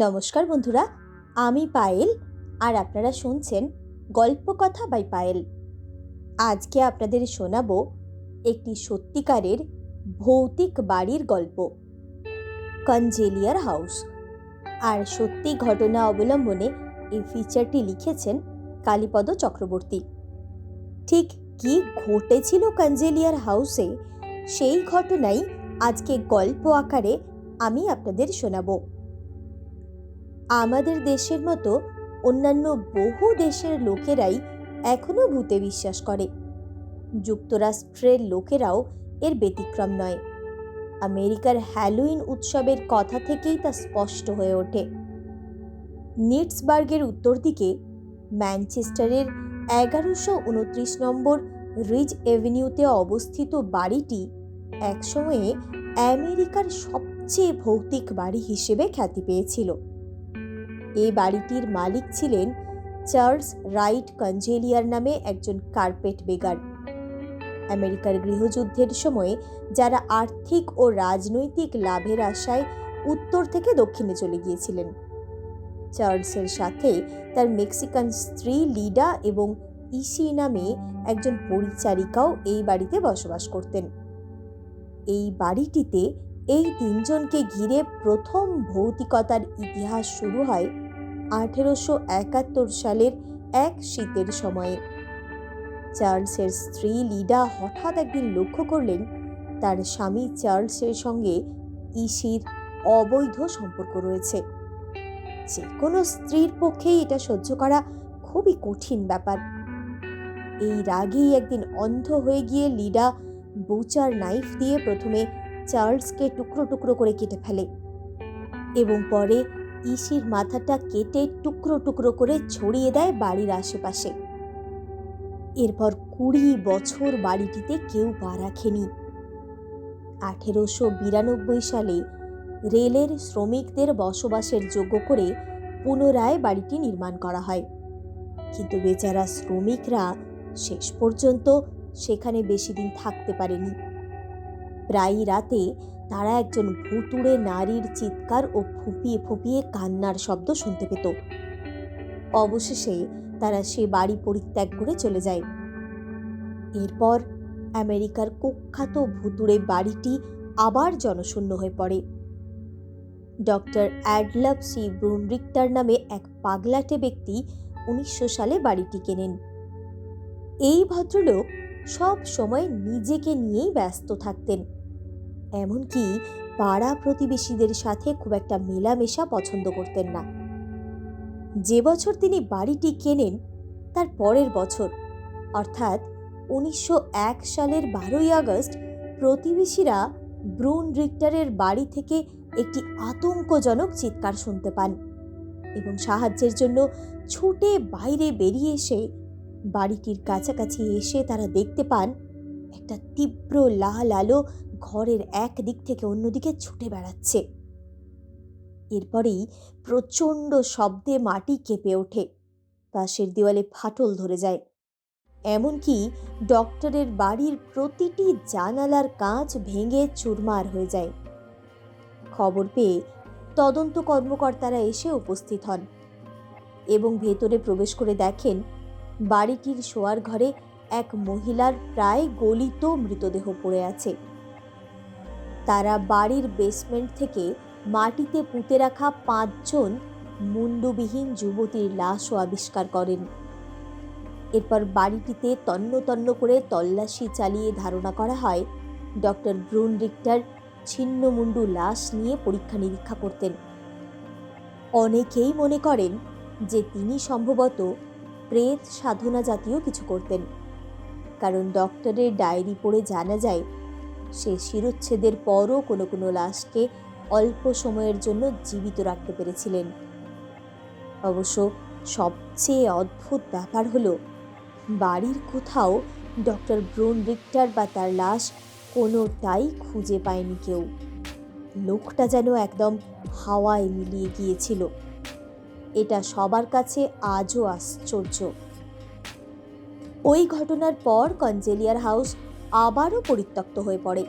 নমস্কার বন্ধুরা, আমি পায়েল আর আপনারা শুনছেন গল্পকথা বাই পায়েল। আজকে আপনাদের শোনাব একটি সত্যিকারের ভৌতিক বাড়ির গল্প কনজেলিয়ার হাউস। আর সত্যি ঘটনা অবলম্বনে এই ফিচারটি লিখেছেন কালীপদ চক্রবর্তী। ঠিক কি ঘটেছিল কনজেলিয়ার হাউসে, সেই ঘটনাই আজকে গল্প আকারে আমি আপনাদের শোনাবো। আমাদের দেশের মতো অন্যান্য বহু দেশের লোকেরাই এখনও ভূতে বিশ্বাস করে। যুক্তরাষ্ট্রের লোকেরাও এর ব্যতিক্রম নয়। আমেরিকার হ্যালোইন উৎসবের কথা থেকেই তা স্পষ্ট হয়ে ওঠে। নিটসবার্গের উত্তর দিকে ম্যানচেস্টারের এগারোশো উনত্রিশ নম্বর রিজ এভিনিউতে অবস্থিত বাড়িটি একসময়ে আমেরিকার সবচেয়ে ভৌতিক বাড়ি হিসেবে খ্যাতি পেয়েছিল। এই বাড়িটির মালিক ছিলেন চার্লস রাইট কনজেলিয়ার নামে একজন কার্পেট বেগার। আমেরিকার গৃহযুদ্ধের সময়ে যারা আর্থিক ও রাজনৈতিক লাভের আশায় উত্তর থেকে দক্ষিণে চলে গিয়েছিলেন। চার্লসের সাথে তার মেক্সিকান স্ত্রী লিডা এবং ইসি নামে একজন পরিচারিকাও এই বাড়িতে বসবাস করতেন। এই বাড়িটিতে এই তিনজনকে ঘিরে প্রথম ভৌতিকতার ইতিহাস শুরু হয় আঠেরোশো একাত্তর সালের এক শীতের সময়ে। চার্লসের স্ত্রী লিডা হঠাৎ একদিন লক্ষ্য করলেন, তার স্বামী চার্লসের সঙ্গে ইসির অবৈধ সম্পর্ক রয়েছে। যে কোনো স্ত্রীর পক্ষেই এটা সহ্য করা খুবই কঠিন ব্যাপার। এই রাগেই একদিন অন্ধ হয়ে গিয়ে লিডা বুচার নাইফ দিয়ে প্রথমে চার্লসকে টুকরো টুকরো করে কেটে ফেলে। এবং পরে ইসির মাথাটা কেটে টুকরো টুকরো করে ছড়িয়ে দেয় বাড়ির আশেপাশে। এরপর কুড়ি বছর বাড়িটিতে কেউ পা রাখেনি। আঠেরোশো বিরানব্বই সালে রেলের শ্রমিকদের বসবাসের যোগ্য করে পুনরায় বাড়িটি নির্মাণ করা হয়। কিন্তু বেচারা শ্রমিকরা শেষ পর্যন্ত সেখানে বেশি দিন থাকতে পারেনি। প্রায় রাতে তারা একজন ভুতুড়ে নারীর চিৎকার ও ফুপিয়ে ফুপিয়ে কান্নার শব্দ শুনতে পেত। অবশেষে তারা সে বাড়ি পরিত্যাগ করে চলে যায়। এরপর আমেরিকার কুখ্যাত ভুতুড়ে বাড়িটি আবার জনশূন্য হয়ে পড়ে। ডক্টর অ্যাডলাভ সি ব্রুনরিক্টার নামে এক পাগলাটে ব্যক্তি উনিশশো সালে বাড়িটি কেনেন। এই ভদ্রলোক সব সময় নিজেকে নিয়েই ব্যস্ত থাকতেন। এমনকি পাড়া প্রতিবেশীদের সাথে খুব একটা মেলামেশা পছন্দ করতেন না। যে বছর তিনি বাড়িটি কেনেন, তার পরের বছর, অর্থাৎ উনিশশো এক সালের বারোই আগস্ট, প্রতিবেশীরা ব্রুন রিক্টারের বাড়ি থেকে একটি আতঙ্কজনক চিৎকার শুনতে পান এবং সাহায্যের জন্য ছুটে বাইরে বেরিয়ে এসে বাড়িটির কাছাকাছি এসে তারা দেখতে পান একটা তীব্র লাল আলো ঘরের এক দিক থেকে অন্যদিকে ছুটে বেড়াচ্ছে। এরপরেই প্রচণ্ড শব্দে মাটি কেঁপে ওঠে। পাশের দেওয়ালে ফাটল ধরে যায়। এমনকি ডক্টরের বাড়ির প্রতিটি জানালার কাঁচ ভেঙে চুরমার হয়ে যায়। খবর পেয়ে তদন্ত কর্মকর্তারা এসে উপস্থিত হন এবং ভেতরে প্রবেশ করে দেখেন বাড়িটির শোয়ার ঘরে এক মহিলার প্রায় গলিত মৃতদেহ পড়ে আছে। তারা বাড়ির বেসমেন্ট থেকে মাটিতে পুঁতে রাখা পাঁচজন মুন্ডবিহীন যুবতীর লাশও আবিষ্কার করেন। এরপর বাড়িটিতে তন্ন তন্ন করে তল্লাশি চালিয়ে ধারণা করা হয়, ডক্টর ব্রুন রিক্টার ছিন্নমুন্ডু লাশ নিয়ে পরীক্ষা নিরীক্ষা করতেন। অনেকেই মনে করেন যে তিনি সম্ভবত প্রেত সাধনা জাতীয় কিছু করতেন। কারণ ডক্টরের ডায়েরি পড়ে জানা যায় সে শিরোচ্ছেদের পরও কোনো কোনো লাশকে অল্প সময়ের জন্য জীবিত রাখতে পেরেছিলেন। অবশ্য সবচেয়ে অদ্ভুত ব্যাপার হলো, বাড়ির কোথাও ডক্টর ব্রোন রিক্টার বা তার লাশ কোনোটাই খুঁজে পায়নি কেউ। লোকটা যেন একদম হাওয়ায় মিলিয়ে গিয়েছিল। এটা সবার কাছে আজও আশ্চর্য। ওই ঘটনার পর কঞ্জেলিয়ার হাউস আবারও পরিত্যক্ত হয়ে পড়ে।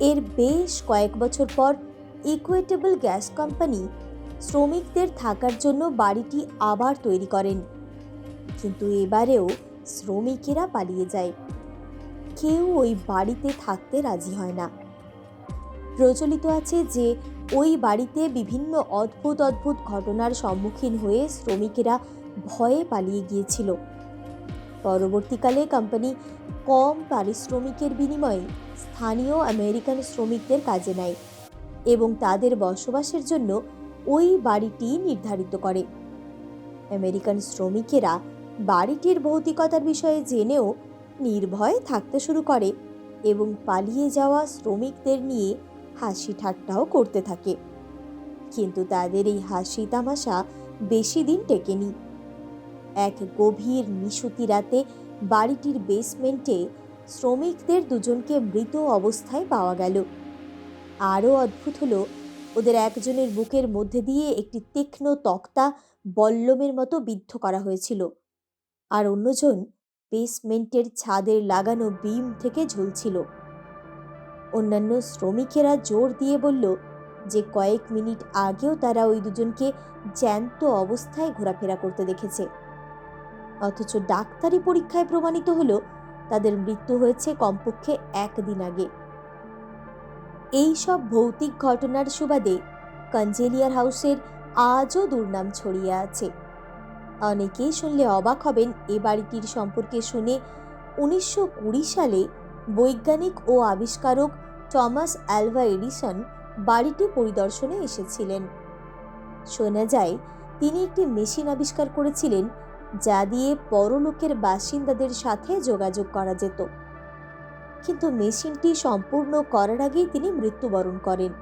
এর বেশ কয়েক বছর পর ইকুয়েটেবল গ্যাস কোম্পানি শ্রমিকদের থাকার জন্য বাড়িটি আবার তৈরি করেন। কিন্তু এবারেও শ্রমিকেরা পালিয়ে যায়। কেউ ওই বাড়িতে থাকতে রাজি হয় না। প্রচলিত আছে যে ওই বাড়িতে বিভিন্ন অদ্ভুত অদ্ভুত ঘটনার সম্মুখীন হয়ে শ্রমিকেরা ভয়ে পালিয়ে গিয়েছিল। পরবর্তীকালে কোম্পানি কম পারিশ্রমিকের বিনিময়ে স্থানীয় আমেরিকান শ্রমিকদের কাজে নেয় এবং তাদের বসবাসের জন্য ওই বাড়িটি নির্ধারিত করে। আমেরিকান শ্রমিকেরা বাড়িটির ভৌতিকতার বিষয়ে জেনেও নির্ভয়ে থাকতে শুরু করে এবং পালিয়ে যাওয়া শ্রমিকদের নিয়ে হাসি ঠাট্টাও করতে থাকে। কিন্তু তাদের এই হাসি তামাশা বেশি দিন টেকেনি। এক গভীর নিশুতি রাতে বাড়িটির বেসমেন্টে শ্রমিকদের দুজনকে মৃত অবস্থায় পাওয়া গেল। আরও অদ্ভুত হলো, ওদের একজনের বুকের মধ্যে দিয়ে একটি তীক্ষ্ণ তক্তা বল্লমের মতো বিদ্ধ করা হয়েছিল আর অন্যজন বেসমেন্টের ছাদের লাগানো বিম থেকে ঝুলছিল। অন্যান্য শ্রমিকেরা জোর দিয়ে বলল যে কয়েক মিনিট আগেও তারা ওই দুজনকে জ্যান্ত অবস্থায় ঘোরাফেরা করতে দেখেছে। অথচ ডাক্তারি পরীক্ষায় প্রমাণিত হলো তাদের মৃত্যু হয়েছে কমপক্ষে একদিন আগে। এই সব ভৌতিক ঘটনার সুবাদে কঞ্জেলিয়ার হাউসের আজও দুর্নাম ছড়িয়ে আছে। অনেকেই শুনলে অবাক হবেন এ বাড়িটির সম্পর্কে শুনে উনিশশো কুড়ি সালে বৈজ্ঞানিক ও আবিষ্কারক টমাস অ্যালভা এডিসন বাড়িটি পরিদর্শনে এসেছিলেন। শোনা যায়, তিনি একটি মেশিন আবিষ্কার করেছিলেন যা দিয়ে পরলোকের বাসিন্দাদের সাথে যোগাযোগ করা যেত। কিন্তু মেশিনটি সম্পূর্ণ করার আগেই তিনি মৃত্যুবরণ করেন।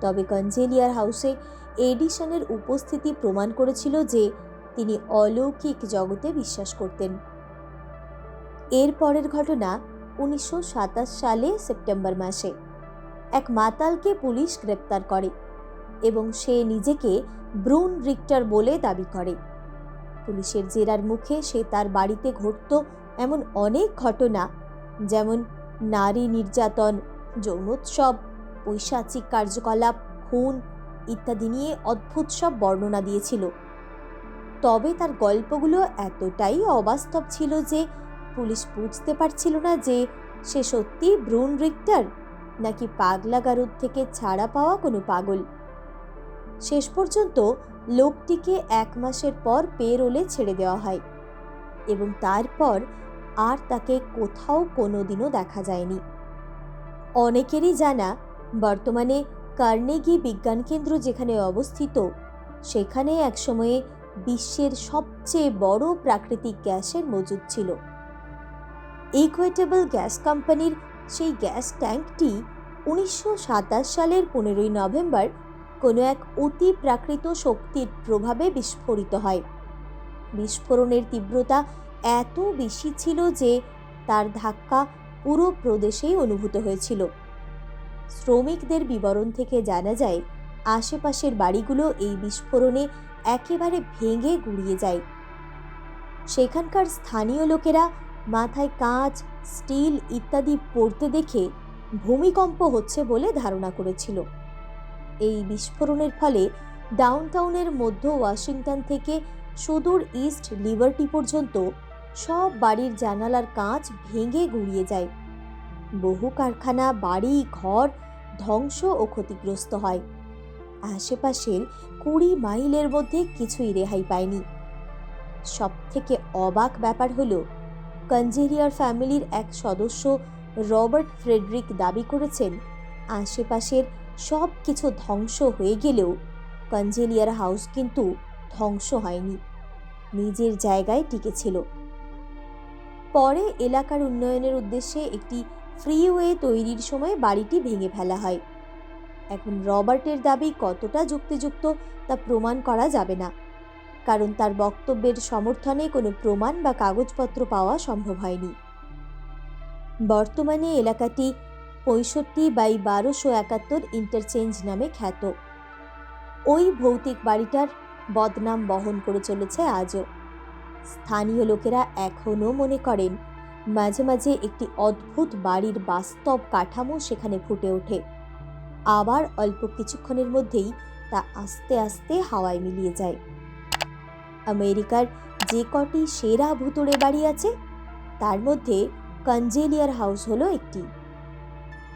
তবে কঞ্জেলিয়ার হাউসে এডিসনের উপস্থিতি প্রমাণ করেছিল যে তিনি অলৌকিক জগতে বিশ্বাস করতেন। এর পরের ঘটনা উনিশশো সাতাশ সালে সেপ্টেম্বর মাসে। এক মাতালকে পুলিশ গ্রেপ্তার করে এবং সে নিজেকে ব্রুন রিক্টার বলে দাবি করে। পুলিশের জেরার মুখে সে তার বাড়িতে ঘটত এমন অনেক ঘটনা, যেমন নারী নির্যাতন, যৌনোৎসব, পৈশাচিক কার্যকলাপ, খুন ইত্যাদি নিয়ে অদ্ভুত সব বর্ণনা দিয়েছিল। তবে তার গল্পগুলো এতটাই অবাস্তব ছিল যে পুলিশ বুঝতে পারছিল না যে সে সত্যি ব্রুন রিক্টার নাকি পাগলা গারুদ থেকে ছাড়া পাওয়া কোনো পাগল। শেষ পর্যন্ত লোকটিকে এক মাসের পর পেরোলে ছেড়ে দেওয়া হয় এবং তারপর আর তাকে কোথাও কোনোদিনও দেখা যায়নি। অনেকেরই জানা, বর্তমানে কার্নেগি বিজ্ঞান কেন্দ্র যেখানে অবস্থিত, সেখানে একসময়ে বিশ্বের সবচেয়ে বড় প্রাকৃতিক গ্যাসের মজুদ ছিল। ইকুয়েটেবল গ্যাস কোম্পানির সেই গ্যাস ট্যাঙ্কটি উনিশশো সাতাশ সালের পনেরোই নভেম্বর কোনো এক অতি প্রাকৃত শক্তির প্রভাবে বিস্ফোরিত হয়। বিস্ফোরণের তীব্রতা এত বেশি ছিল যে তার ধাক্কা পুরো প্রদেশেই অনুভূত হয়েছিল। শ্রমিকদের বিবরণ থেকে জানা যায়, আশেপাশের বাড়িগুলো এই বিস্ফোরণে একেবারে ভেঙে গুড়িয়ে যায়। সেখানকার স্থানীয় লোকেরা মাথায় কাঁচ, স্টিল ইত্যাদি পড়তে দেখে ভূমিকম্প হচ্ছে বলে ধারণা করেছিল। এই বিস্ফোরণের ফলে ডাউনটাউনের মধ্য ওয়াশিংটন থেকে সুদূর ইস্ট লিবার্টি পর্যন্ত সব বাড়ির জানালার কাঁচ ভেঙে গুড়িয়ে যায়। বহু কারখানা, বাড়ি, ঘর ধ্বংস ও ক্ষতিগ্রস্ত হয়। আশেপাশের কুড়ি মাইলের মধ্যে কিছুই রেহাই পায়নি। সব থেকে অবাক ব্যাপার হলো কঞ্জেরিয়ার ফ্যামিলির এক সদস্য রবার্ট ফ্রেডরিক দাবি করেছেন, আশেপাশের সব কিছু ধ্বংস হয়ে গেলেও কঞ্জেলিয়ার হাউস কিন্তু ধ্বংস হয়নি। নিজের জায়গায় টিকেছিল। পরে এলাকার উন্নয়নের উদ্দেশ্যে একটি ফ্রিওয়ে তৈরির সময় বাড়িটি ভেঙে ফেলা হয়। এখন রবার্টের দাবি কতটা যুক্তিযুক্ত তা প্রমাণ করা যাবে না, কারণ তার বক্তব্যের সমর্থনে কোনো প্রমাণ বা কাগজপত্র পাওয়া সম্ভব হয়নি। বর্তমানে এলাকাটি পঁয়ষট্টি বাই বারোশো একাত্তর ইন্টারচেঞ্জ নামে খ্যাত। ওই ভৌতিক বাড়িটার বদনাম বহন করে চলেছে আজও। স্থানীয় লোকেরা এখনও মনে করেন, মাঝে মাঝে একটি অদ্ভুত বাড়ির বাস্তব কাঠামো সেখানে ফুটে ওঠে। আবার অল্প কিছুক্ষণের মধ্যেই তা আস্তে আস্তে হাওয়ায় মিলিয়ে যায়। আমেরিকার যে কটি সেরা ভুতুড়ে বাড়ি আছে, তার মধ্যে কনজেলিয়ার হাউস হলো একটি।